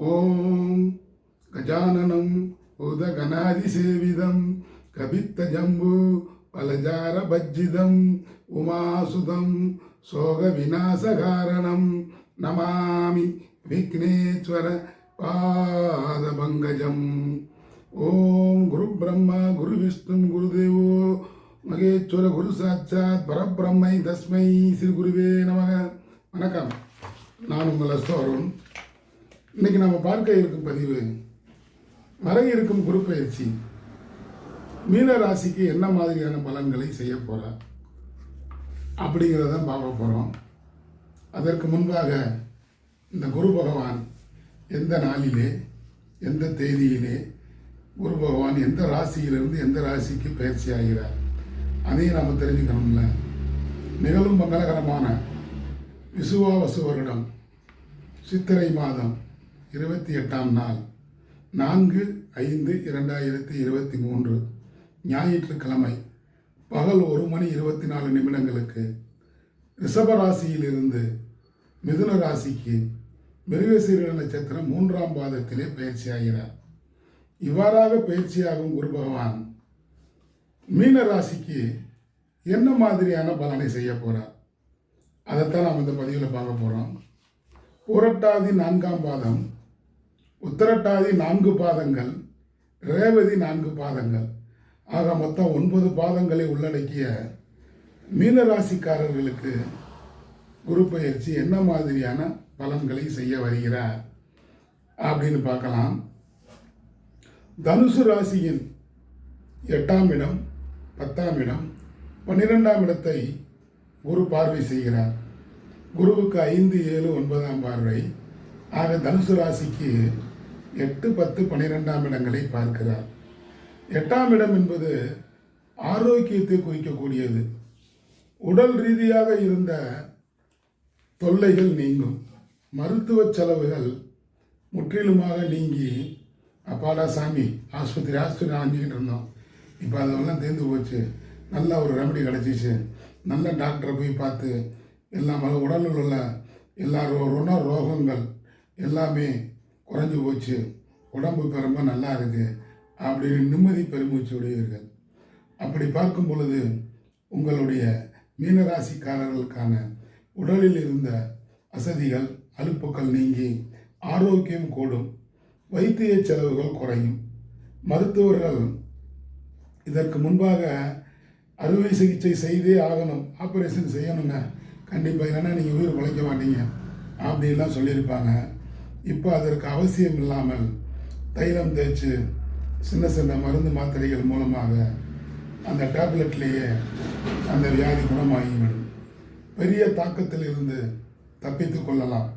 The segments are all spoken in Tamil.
ஓம் கஜானனம் உதகணாதிசேவிதம் கபித்த ஜம்பு பலஜார பஜ்ஜிதம் உமாசுதம் சோக விநாசகாரணம் நமாமி விக்னேஸ்வர பாதபங்கஜம் ஓம் குரு பிரம்மா குரு விஷ்ணு குருதேவோ மகேஸ்வர குரு சாட்சாத் பரபிரம்மை தஸ்மை ஸ்ரீ குருவே நமக வணக்கம். நான் உங்கள் அஸ்தோரும் இன்னைக்கு நம்ம பார்க்க இருக்கும் பதிவு வர இருக்கும் குரு பயிற்சி. மீன ராசிக்கு என்ன மாதிரியான பலன்களை செய்ய போகிறார் அப்படிங்கிறத பார்க்க போகிறோம் அதற்கு முன்பாக இந்த குரு பகவான் எந்த நாளிலே எந்த தேதியிலே குரு பகவான் எந்த ராசியிலிருந்து எந்த ராசிக்கு பயிற்சி ஆகிறார்? அதையும் நம்ம தெரிஞ்சுக்கணும்ல. நிகழும் மங்களகரமான விசுவாவசு வருடம் சித்திரை மாதம் இருபத்தி எட்டாம் நாள் நான்கு ஐந்து இரண்டாயிரத்தி இருபத்தி மூன்று ஞாயிற்றுக்கிழமை பகல் ஒரு மணி இருபத்தி நாலு நிமிடங்களுக்கு ரிஷபராசியிலிருந்து மிதுன ராசிக்கு மிருகசீர நட்சத்திரம் மூன்றாம் பாதத்திலே பயிற்சியாகிறார். இவ்வாறாக பயிற்சியாகும் குரு பகவான் மீன ராசிக்கு என்ன மாதிரியான பலனை செய்ய போகிறார் அதைத்தான் நாம் இந்த பதிவில் பார்க்க போகிறோம் புரட்டாதி நான்காம் பாதம் உத்தரட்டாதி நான்கு பாதங்கள் ரேவதி நான்கு பாதங்கள். ஆக மொத்தம் ஒன்பது பாதங்களை உள்ளடக்கிய மீனராசிக்காரர்களுக்கு குரு பயிற்சி என்ன மாதிரியான பலன்களை செய்ய வருகிறார் அப்படின்னு பார்க்கலாம். தனுசு ராசியின் எட்டாம் இடம் பத்தாம் இடம் பன்னிரெண்டாம் இடத்தை குரு பார்வை செய்கிறார். குருவுக்கு ஐந்து ஏழு ஒன்பதாம் பார்வை. ஆக தனுசு ராசிக்கு எட்டு பத்து பனிரெண்டாம் இடங்களை பார்க்கிறார். எட்டாம் இடம் என்பது ஆரோக்கியத்தை குறிக்கக்கூடியது. உடல் ரீதியாக இருந்த தொல்லைகள் நீங்கும். மருத்துவ செலவுகள் முற்றிலுமாக நீங்கி அப்பாடா சாமி ஆஸ்பத்திரி ஆஸ்பத்திரி அணிஞ்சிக்கிட்டு இருந்தோம். இப்போ அதெல்லாம் தேர்ந்து போச்சு. நல்ல ஒரு ரெமடி கிடச்சிச்சு. நல்ல டாக்டரை போய் பார்த்து எல்லாம் உடலில் உள்ள எல்லா ரோ ரோகங்கள் எல்லாமே குறைஞ்சி போச்சு. உடம்பு இப்போ ரொம்ப நல்லா இருக்குது அப்படின்னு நிம்மதி பெருமூச்சு உடையவர்கள் அப்படி பார்க்கும் பொழுது உங்களுடைய மீனராசிக்காரர்களுக்கான உடலில் இருந்த அசதிகள் அலுப்புக்கள் நீங்கி ஆரோக்கியம் கூடும். வைத்திய செலவுகள் குறையும். மருத்துவர்கள் இதற்கு முன்பாக அறுவை சிகிச்சை செய்தே ஆகணும். ஆப்ரேஷன் செய்யணுங்க. கண்டிப்பாக இல்லைன்னா நீங்கள் உயிர் பிழைக்க மாட்டீங்க. அப்படின்லாம் சொல்லியிருப்பாங்க. இப்போ அதற்கு அவசியம் இல்லாமல் தைலம் தேய்ச்சி சின்ன சின்ன மருந்து மாத்திரைகள் மூலமாக அந்த டேப்லெட்லேயே அந்த வியாதி குணமாகிவிடும். பெரிய தாக்கத்தில் இருந்து தப்பித்து கொள்ளலாம்.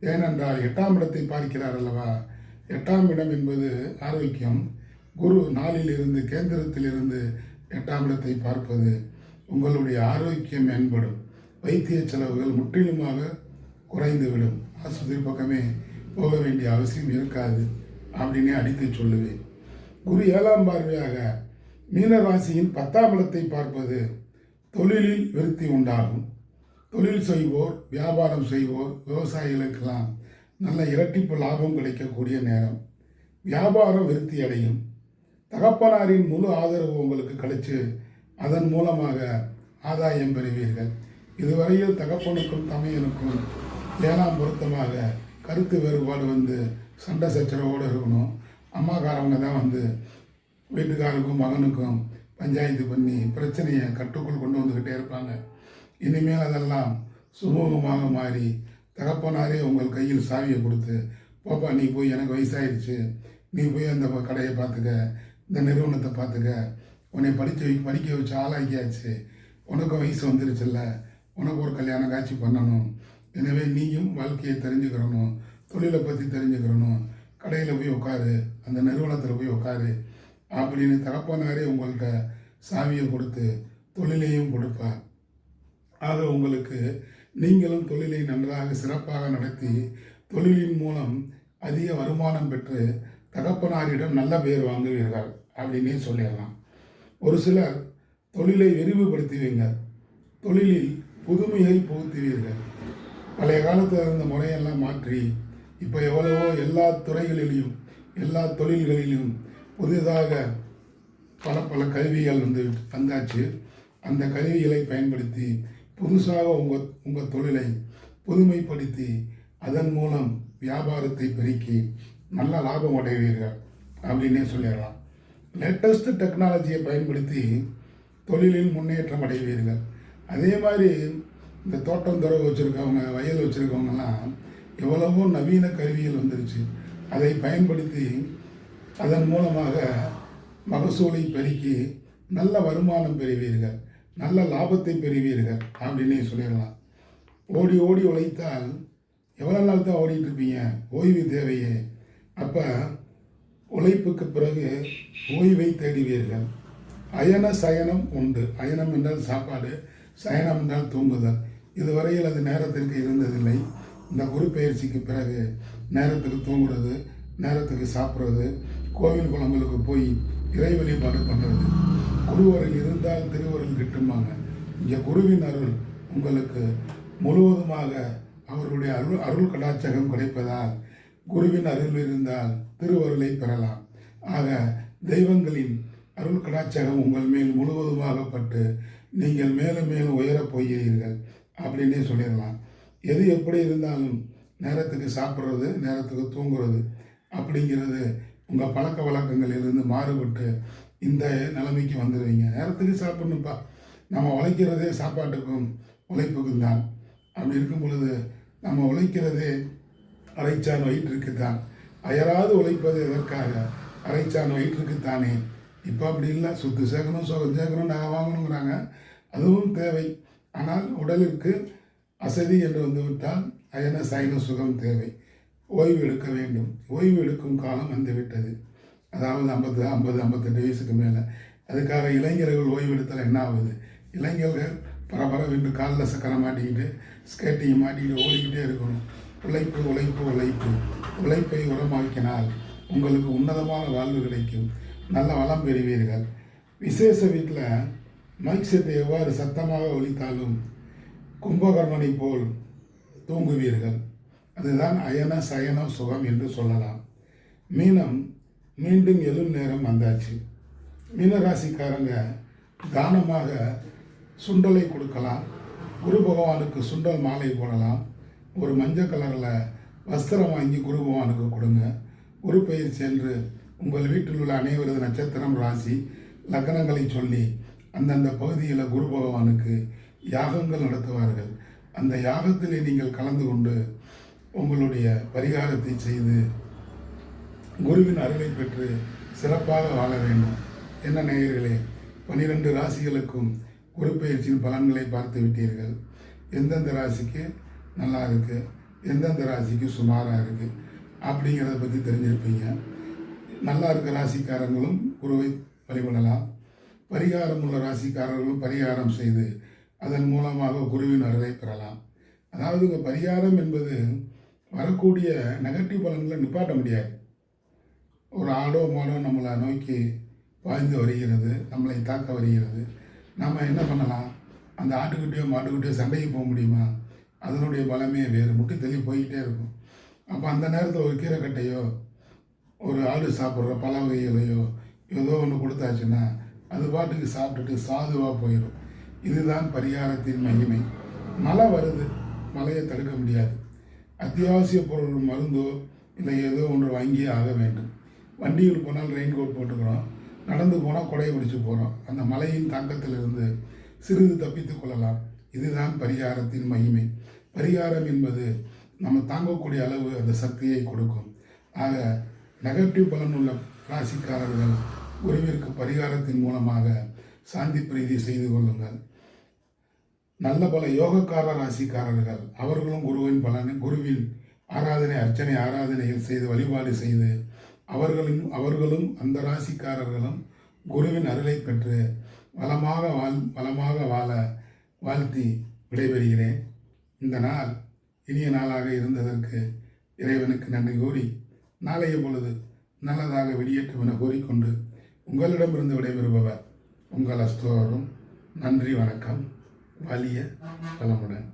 ஏனென்றால் எட்டாம் இடத்தை பார்க்கிறார் அல்லவா? எட்டாம் இடம் என்பது ஆரோக்கியம். குரு நாளிலிருந்து கேந்திரத்திலிருந்து எட்டாம் இடத்தை பார்ப்பது உங்களுடைய ஆரோக்கியம் மேம்படும். வைத்திய செலவுகள் முற்றிலுமாக குறைந்துவிடும். ஆஸ்பத்திரி பக்கமே போக வேண்டிய அவசியம் இருக்காது அப்படின்னே அடித்து சொல்லுவேன். குரு ஏழாம் பார்வையாக மீனராசியின் பத்தாம் இடத்தை பார்ப்பது தொழிலில் விருத்தி உண்டாகும். தொழில் செய்வோர் வியாபாரம் செய்வோர் விவசாயிகளுக்கெல்லாம் நல்ல இரட்டிப்பு லாபம் கிடைக்கக்கூடிய நேரம். வியாபாரம் விருத்தி அடையும். தகப்பனாரின் முழு ஆதரவு உங்களுக்கு கிடைச்சு அதன் மூலமாக ஆதாயம் பெறுவீர்கள். இதுவரையில் தகப்பனுக்கும் தமையனுக்கும் ஏழாம் பொருத்தமாக கருத்து வேறுபாடு வந்து சண்டை சச்சரவோடு இருக்கணும். அம்மாக்காரவங்க தான் வந்து வீட்டுக்காருக்கும் மகனுக்கும் பஞ்சாயத்து பண்ணி பிரச்சனையை கட்டுக்குள் கொண்டு வந்துக்கிட்டே இருப்பாங்க. இனிமேல் அதெல்லாம் சுமூகமாக மாறி தகப்பனாரே உங்கள் கையில் சாவியை கொடுத்து போப்பா நீ போய் எனக்கு வயசாயிடுச்சு. நீ போய் அந்த கடையை பார்த்துக்க. இந்த நிறுவனத்தை பார்த்துக்க. உன்னை படிக்க வை படிக்க வச்சு ஆளாக்கியாச்சு. உனக்கும் வயசு வந்துருச்சுல்ல. உனக்கு ஒரு கல்யாணம் காட்சி பண்ணணும். எனவே நீயும் வாழ்க்கையை தெரிஞ்சுக்கிறணும் தொழிலை பற்றி தெரிஞ்சுக்கிறணும் கடையில் போய் உட்காரு அந்த நிறுவனத்தில் போய் உட்காரு அப்படின்னு தகப்பனாரே உங்கள்கிட்ட சாவியை கொடுத்து தொழிலையும் கொடுப்பார். ஆக உங்களுக்கு நீங்களும் தொழிலை நன்றாக சிறப்பாக நடத்தி தொழிலின் மூலம் அதிக வருமானம் பெற்று தகப்பனாரிடம் நல்ல பெயர் வாங்குவீர்கள் அப்படின்னே சொல்லிடலாம். ஒரு சிலர் தொழிலை விரிவுபடுத்துவீங்க தொழிலில் புதுமையை புகுத்துவீர்கள். பழைய காலத்தில் இருந்த முறையெல்லாம் மாற்றி இப்போ எவ்வளவோ எல்லா துறைகளிலையும் எல்லா தொழில்களிலும் புதிதாக பல பல கருவிகள் வந்து வந்தாச்சு அந்த கருவிகளை பயன்படுத்தி புதுசாக உங்கள் உங்கள் தொழிலை புதுமைப்படுத்தி அதன் மூலம் வியாபாரத்தை பெருக்கி நல்ல லாபம் அடைவீர்கள் அப்படின்னே சொல்லிடலாம். லேட்டஸ்ட் டெக்னாலஜியை பயன்படுத்தி தொழிலில் முன்னேற்றம் அடைவீர்கள். அதே மாதிரி இந்த தோட்டம் துறவு வச்சுருக்கவங்க வயல் வச்சுருக்கவங்கலாம் எவ்வளவோ நவீன கருவிகள் வந்துருச்சு. அதை பயன்படுத்தி அதன் மூலமாக மகசூலை பெருக்கி நல்ல வருமானம் பெறுவீர்கள் நல்ல லாபத்தை பெறுவீர்கள் அப்படின்னே சொல்லிடலாம். ஓடி ஓடி உழைத்தால் எவ்வளோ நாள் தான் ஓடிட்டுருப்பீங்க ஓய்வு தேவையே. அப்போ உழைப்புக்கு பிறகு ஓய்வை தேடுவீர்கள். அயன சயனம் உண்டு. அயனம் என்றால் சாப்பாடு சயனம் என்றால் தூங்குதல். இதுவரையில் அது நேரத்திற்கு இருந்ததில்லை. இந்த குரு பயிற்சிக்கு பிறகு நேரத்துக்கு தூங்குறது நேரத்துக்கு சாப்பிட்றது கோவில் குளங்களுக்கு போய் இறை வழிபாடு பண்ணுறது குருவரில் இருந்தால் திருவருள் கிட்டுமாங்க. இங்கே குருவின் அருள் உங்களுக்கு முழுவதுமாக அவர்களுடைய அருள் அருள் கடாச்சகம் கிடைப்பதால் குருவின் அருள் இருந்தால் திருவருளை பெறலாம். ஆக தெய்வங்களின் அருள் கடாச்சகம் உங்கள் மேல் முழுவதுமாக பட்டு நீங்கள் மேலும் மேலும் உயரப் போகிறீர்கள். அப்படின்னே சொல்லிடலாம். எது எப்படி இருந்தாலும் நேரத்துக்கு சாப்பிட்றது நேரத்துக்கு தூங்குறது அப்படிங்கிறது உங்கள் பழக்க வழக்கங்களிலிருந்து மாறுபட்டு இந்த நிலைமைக்கு வந்துடுவீங்க. நேரத்துக்கு சாப்பிட்ணுப்பா நம்ம உழைக்கிறதே சாப்பாட்டுக்கும் உழைப்புக்கும் தான். அப்படி இருக்கும் பொழுது நம்ம உழைக்கிறதே அரைச்சான் வயிற்றுக்கு தான். அயராது உழைப்பது எதற்காக? அரைச்சான் வயிற்றுக்கு தானே. இப்போ அப்படி இல்லை. சுத்து சேர்க்கணும் சுகம் சேர்க்கணும் நான் வாங்கணுங்கிறாங்க. அதுவும் தேவை. ஆனால் உடலிற்கு அசதி என்று வந்துவிட்டால் அயன சைன சுகம் தேவை. ஓய்வு எடுக்க வேண்டும். ஓய்வு எடுக்கும் காலம் வந்துவிட்டது. அதாவது ஐம்பது ஐம்பது ஐம்பத்தெட்டு வயசுக்கு மேலே. அதுக்காக இளைஞர்கள் ஓய்வு எடுத்தால் என்ன ஆகுது இளைஞர்கள் பரபரவென்று காலில் சக்கரை மாட்டிக்கிட்டு ஸ்கேட்டிங் மாட்டிக்கிட்டு ஓடிக்கிட்டே இருக்கணும். உழைப்பு உழைப்பு உழைப்பு. உழைப்பை உரமாக்கினால் உங்களுக்கு உன்னதமான வாழ்வு கிடைக்கும். நல்ல வளம் பெறுவீர்கள். விசேஷ வீட்டில் மைக் செட்டை எவ்வாறு சத்தமாக ஒலித்தாலும் கும்பகர்மனை போல் தூங்குவீர்கள். அதுதான் அயன சயன சுகம் என்று சொல்லலாம். மீனம் மீண்டும் எழும் நேரம் வந்தாச்சு. மீனராசிக்காரங்க தானமாக சுண்டலை கொடுக்கலாம். குரு பகவானுக்கு சுண்டல் மாலை போடலாம். ஒரு மஞ்சள் கலரில் வஸ்திரம் வாங்கி குரு பகவானுக்கு கொடுங்க. குரு பெயர் சென்று உங்கள் வீட்டில் உள்ள அனைவரது நட்சத்திரம் ராசி லக்னங்களை சொல்லி அந்தந்த பகுதியில் குரு பகவானுக்கு யாகங்கள் நடத்துவார்கள். அந்த யாகத்திலே நீங்கள் கலந்து கொண்டு உங்களுடைய பரிகாரத்தை செய்து குருவின் அருளை பெற்று சிறப்பாக வாழ வேண்டும். என்ன நேயர்களே பன்னிரெண்டு ராசிகளுக்கும் குரு பயிற்சியின் பலன்களை பார்த்து விட்டீர்கள். எந்தெந்த ராசிக்கு நல்லா இருக்குது எந்தெந்த ராசிக்கு சுமாராக இருக்குது அப்படிங்கிறத பற்றி தெரிஞ்சிருப்பீங்க. நல்லா இருக்க ராசிக்காரங்களும் குருவை வழிபடலாம். பரிகாரம் உள்ள ராசிக்காரர்களும் பரிகாரம் செய்து அதன் மூலமாக குருவின் அருளை பெறலாம். அதாவது இந்த பரிகாரம் என்பது வரக்கூடிய நெகட்டிவ் பலன்களை நிப்பாட்ட முடியாது. ஒரு ஆடோ மாடோ நம்மளை நோக்கி பாய்ந்து வருகிறது நம்மளை தாக்க வருகிறது. நாம் என்ன பண்ணலாம்? அந்த ஆட்டுக்குட்டியோ மாட்டுக்குட்டியோ சண்டைக்கு போக முடியுமா? அதனுடைய பலமே வேறு முட்டு தெளி போய்கிட்டே இருக்கும். அப்போ அந்த நேரத்தில் ஒரு கீரைக்கட்டையோ ஒரு ஆடு சாப்பிட்ற பல வகைகளையோ ஏதோ ஒன்று கொடுத்தாச்சுன்னா அது பாட்டுக்கு சாப்பிட்டுட்டு சாதுவாக போயிடும் இதுதான் பரிகாரத்தின் மகிமை. மழை வருது மழையை தடுக்க முடியாது. அத்தியாவசிய பொருள் மருந்தோ இல்லை ஏதோ ஒன்று வாங்கியே ஆக வேண்டும். வண்டியில் போனால் ரெயின் கோட் போட்டுக்கிறோம். நடந்து போனால் கொடையை பிடிச்சி போகிறோம் அந்த மலையின் தாக்கத்திலிருந்து சிறிது தப்பித்து கொள்ளலாம். இதுதான் பரிகாரத்தின் மகிமை. பரிகாரம் என்பது நம்ம தாங்கக்கூடிய அளவு அந்த சக்தியை கொடுக்கும். ஆக நெகட்டிவ் பலனுள்ள ராசிக்காரர்கள் குருவிற்கு பரிகாரத்தின் மூலமாக சாந்தி பிரீதி செய்து கொள்ளுங்கள். நல்ல பல யோகக்கார ராசிக்காரர்கள் அவர்களும் குருவின் பலனை குருவின் ஆராதனை அர்ச்சனை ஆராதனைகள் செய்து வழிபாடு செய்து அவர்களும் அவர்களும் அந்த ராசிக்காரர்களும் குருவின் அருளை பெற்று வளமாக வாழ் வளமாக வாழ வாழ்த்தி விடைபெறுகிறேன். இந்த நாள் இனிய நாளாக இருந்ததற்கு இறைவனுக்கு நன்றி கூறி நாளைய பொழுது நல்லதாக வெளியேற்றும் என கூறிக்கொண்டு உங்களிடமிருந்து விடைபெறுபவர் உங்கள் அஸ்தோரும் நன்றி வணக்கம். வலிய வளமுடன்.